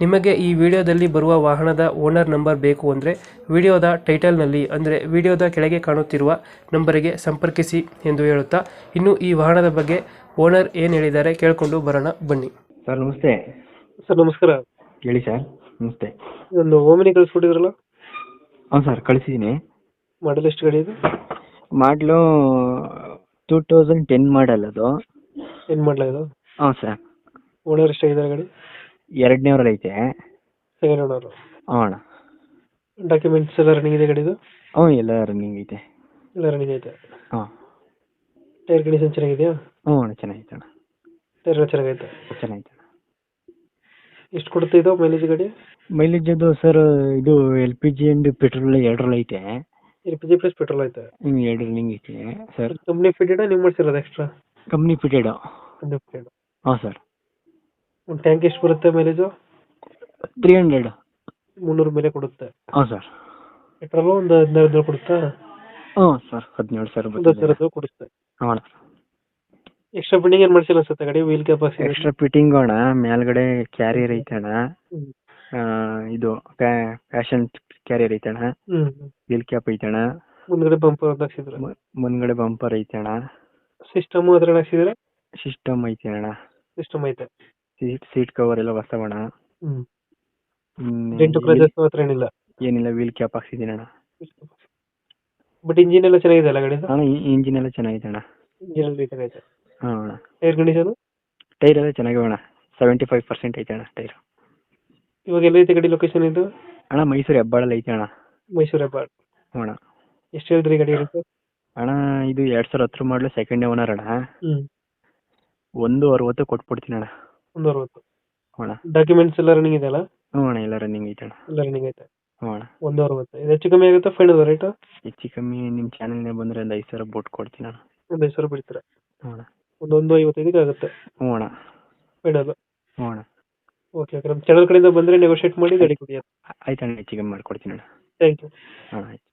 ನಿಮಗೆ ಈ ವಿಡಿಯೋದಲ್ಲಿ ಬರುವ ವಾಹನದ ಓನರ್ ನಂಬರ್ ಬೇಕು ಅಂದರೆ ವಿಡಿಯೋದ ಟೈಟಲ್ನಲ್ಲಿ ಅಂದರೆ ವಿಡಿಯೋದ ಕೆಳಗೆ ಕಾಣುತ್ತಿರುವ ನಂಬರಿಗೆ ಸಂಪರ್ಕಿಸಿ ಎಂದು ಹೇಳುತ್ತಾ ಇನ್ನು ಈ ವಾಹನದ ಬಗ್ಗೆ ಓನರ್ ಏನು ಹೇಳಿದ್ದಾರೆ ಕೇಳಿಕೊಂಡು ಬರೋಣ ಬನ್ನಿ. ಸರ್ ನಮಸ್ತೆ. ಸರ್ ನಮಸ್ಕಾರ. ಹೇಳಿ ಸರ್ ನಮಸ್ತೆ. ಒಂದು ಓಮಿನಿ ಕಳಿಸ್ಬಿಟ್ಟಿದ್ರಲ್ಲ ಹಾಂ ಸರ್ ಕಳಿಸಿದ್ದೀನಿ. ಮಾಡಲ್ ಎಷ್ಟು ಗಾಡಿ ಇದು? ಮಾಡಲು ಟೂ ತೌಸಂಡ್ ಟೆನ್ ಮಾಡಲ್ ಅದು. ಟೆನ್ ಮಾಡಲ ಇದು? ಹಾಂ ಸರ್. ಓನರ್ ಎಷ್ಟಾಗಿದ್ದಾರೆ ಗಾಡಿ? ಎರಡನೇವ್ರಲ್ಲಿ ಐತೆ. ಸೆಕೆಂಡ್ ಓನರು ಅಣ್ಣ. ಡಾಕ್ಯುಮೆಂಟ್ಸ್ ಎಲ್ಲ ರನ್ನಿಂಗ್ ಇದೆ ಗಾಡಿದು ಹ್ಞೂ ಎಲ್ಲ ರನ್ನಿಂಗ್ ಐತೆ. ಎಲ್ಲ ರನ್ನಿಂಗ್ ಐತೆ? ಹಾಂ ಟೈರ್ ಕಂಡೀಷನ್ ಚೆನ್ನಾಗಿದೆಯಾ? ಹ್ಞೂ ಅಣ್ಣ ಚೆನ್ನಾಗೈತೆ ಅಣ್ಣ. ಟೈರ್ ಚೆನ್ನಾಗೈತೆ? ಚೆನ್ನಾಗೈತೆ ಅಣ್ಣ. ಎಷ್ಟು ಕೊಡುತ್ತೆ ಇದು ಮೈಲೇಜ್ ಗಾಡಿ? ಮೈಲೇಜ್ ಅದು ಸರ್ ಇದು L P G and petrol ಎರಡರಲ್ಲಿ ಐತೆ. L P G plus petrol ಐತೆ? ಹ್ಞೂ ಎರಡು ರನ್ನಿಂಗ್ ಐತೆ ಸರ್ ಕಂಪ್ನಿ ಫಿಟೆಡ್ ನೀವು ಮಾಡ್ಸಿರೋದು extra company fitted company fitted ಹಾಂ ಸರ್ ಒಂದು ಟ್ಯಾಂಕ್ ಎಷ್ಟು ಬರುತ್ತೆ ಮೈಲೇಜು ತ್ರೀ ಹಂಡ್ರೆಡ್ ಮುನ್ನೂರು ಮೇಲೆ ಕೊಡುತ್ತೆ. ಹಾಂ ಸರ್ ಪೆಟ್ರೋಲು ಒಂದು ಹದಿನೈದು ಕೊಡುತ್ತೆ ಕೊಡುತ್ತಾ? ಹ್ಞೂ ಸರ್ ಹದಿನೇಳು ಸಾವಿರ ಒಂದು ಹತ್ತು ಬರ್ತದೆ. ಕೊಡುತ್ತೆ. ಹಾಂ ಅಣ್ಣ. ಎಕ್ಸ್ಟ್ರಾ ಬಿಲ್ಡಿಂಗ್ ಏನು ಮಾಡಿಸಿಲ್ಲ ಸರ್? ಗಾಡಿ ವೀಲ್ ಕ್ಯಾಪ್ ಎಕ್ಸ್ಟ್ರಾ ಫಿಟ್ಟಿಂಗ್ ಅಣ್ಣ ಮೇಲ್ಗಡೆ ಕ್ಯಾರಿಯರ್ ಐತೆ ಅಣ್ಣ. ಆ, ಇದು ಫ್ಯಾಷನ್ ಕ್ಯಾರಿಯರ್ ಐತೆ ಅಣ್ಣ. ವೀಲ್ ಕ್ಯಾಪ್ ಐತೆ ಅಣ್ಣ. ಮುಂದ್ಗಡೆ ಬಂಪರ್ ಅಂತ ಹಾಕ್ಸಿದ್ರೆ? ಮ- ಮುಂದ್ಗಡೆ ಬಂಪರ್ ಐತೆ ಅಣ್ಣ. ಸಿಸ್ಟಮ್ ಅದ್ರಲ್ಲಿ ಹಾಕ್ಸಿದ್ರೆ ಸಿಸ್ಟಮ್ ಐತೆ ಅಣ್ಣ. ಸಿಸ್ಟಮ್ ಐತೆ. ಸೀಟ್ ಸೀಟ್ ಕವರ್ ಎಲ್ಲ ಹೊಸ ಅಣ್ಣ ಡೆಂಟು ಕ್ರಜಸ್ ಹತ್ರ ಏನಿಲ್ಲ. ಏನಿಲ್ಲ ವೀಲ್ ಕ್ಯಾಪ್ ಹಾಕ್ಸಿದ್ದೀನಿ ಅಣ್ಣ ಬಟ್ ಇಂಜಿನ್ ಎಲ್ಲ ಚೆನ್ನಾಗಿದೆ ಅಲ್ಲ ಅಣ್ಣ ಇಂಜಿನ್ ಎಲ್ಲ ಚೆನ್ನಾಗಿದೆ ಅಣ್ಣ. ಇಂಜಿನ್ ಎಲ್ಲ ಚೆನ್ನಾಗಿದೆ ಹಾಂ ಅಣ್ಣ. ಟೈರ್ ಕಂಡೀಷನ್ ಟೈರ್ ಎಲ್ಲ ಚೆನ್ನಾಗಿವೆ ಅಣ್ಣ. ಸೆವೆಂಟಿ ಫೈವ್ ಪರ್ಸೆಂಟ್ ಐತೆ ಅಣ್ಣ ಟೈರ್ ಇವಾಗ ಎಲ್ಲೈತೆ ಗಡಿ ಲೊಕೇಶನ್ ಇದು? ಅಣ್ಣ ಮೈಸೂರು ಹೆಬ್ಬಾಳಲ್ಲಿ ಐತೆ ಅಣ್ಣ. ಮೈಸೂರು ಹೆಬ್ಬಾಳ್. ಹ್ಞೂ ಅಣ್ಣ. ಎಷ್ಟು ಹೇಳಿದ್ರಿ ಗಾಡಿ ಇರುತ್ತೆ ಅಣ್ಣ ಇದು ಎರಡು ಸಾವಿರ ಹತ್ತು ಮಾಡಲು ಸೆಕೆಂಡ್ ಓನರ್ ಅಣ್ಣ. ಒಂದು ಅರವತ್ತು ಕೊಟ್ಬಿಡ್ತೀನಿ ಅಣ್ಣ. ಒಂದು ಅರವತ್ತು. ಅಣ್ಣ ಡಾಕ್ಯುಮೆಂಟ್ಸ್ ಎಲ್ಲ ರನ್ನಿಂಗ್ ಇದೆ ಅಲ್ಲ? ಅಣ್ಣ ಎಲ್ಲ ರನ್ನಿಂಗ್ ಐತೆ ಅಣ್ಣ. ಎಲ್ಲ ರನ್ನಿಂಗ್ ಐತೆ. ಹ್ಞೂ ಅಣ್ಣ. ಒಂದು ಅರವತ್ತು. ಇದು ಹೆಚ್ಚು ಕಮ್ಮಿ ಆಗುತ್ತೆ ಫೈನಲ್ ರೇಟ್ ಹೆಚ್ಚು ಕಮ್ಮಿ ನಿಮ್ಮ ಚಾನಲ್ನೇ ಬಂದ್ರೆ ಒಂದು ಐದು ಸಾವಿರ ಬೋಟ್ ಕೊಡ್ತೀನಿ ಅಣ್ಣ. ಒಂದು ಐದು ಸಾವಿರ ಬಿಡ್ತೀರ? ಹ್ಞೂ ಅಣ್ಣ. ಒಂದು ಒಂದು ಐವತ್ತೈದಕ್ಕೆ ಆಗುತ್ತೆ. ಹ್ಞೂ ಅಣ್ಣ. ಫೈನಲ್ ಹ್ಞೂ ಅಣ್ಣ. ಓಕೆ ಓಕೆ ನಮ್ಮ ಚಾನಲ್ ಕಡೆಯಿಂದ ಬಂದ್ರೆ ನೆಗೋಷಿಯೇಟ್ ಮಾಡಿ ಗಾಡಿ ಕೊಡಿ ಆಯ್ತು ಅಣ್ಣ ಹೆಚ್ಚು ಕಮ್ಮಿ ಮಾಡ್ಕೊಡ್ತೀನಿ ಅಣ್ಣ. ಥ್ಯಾಂಕ್ ಯು ಹಾಂ ಆಯ್ತು.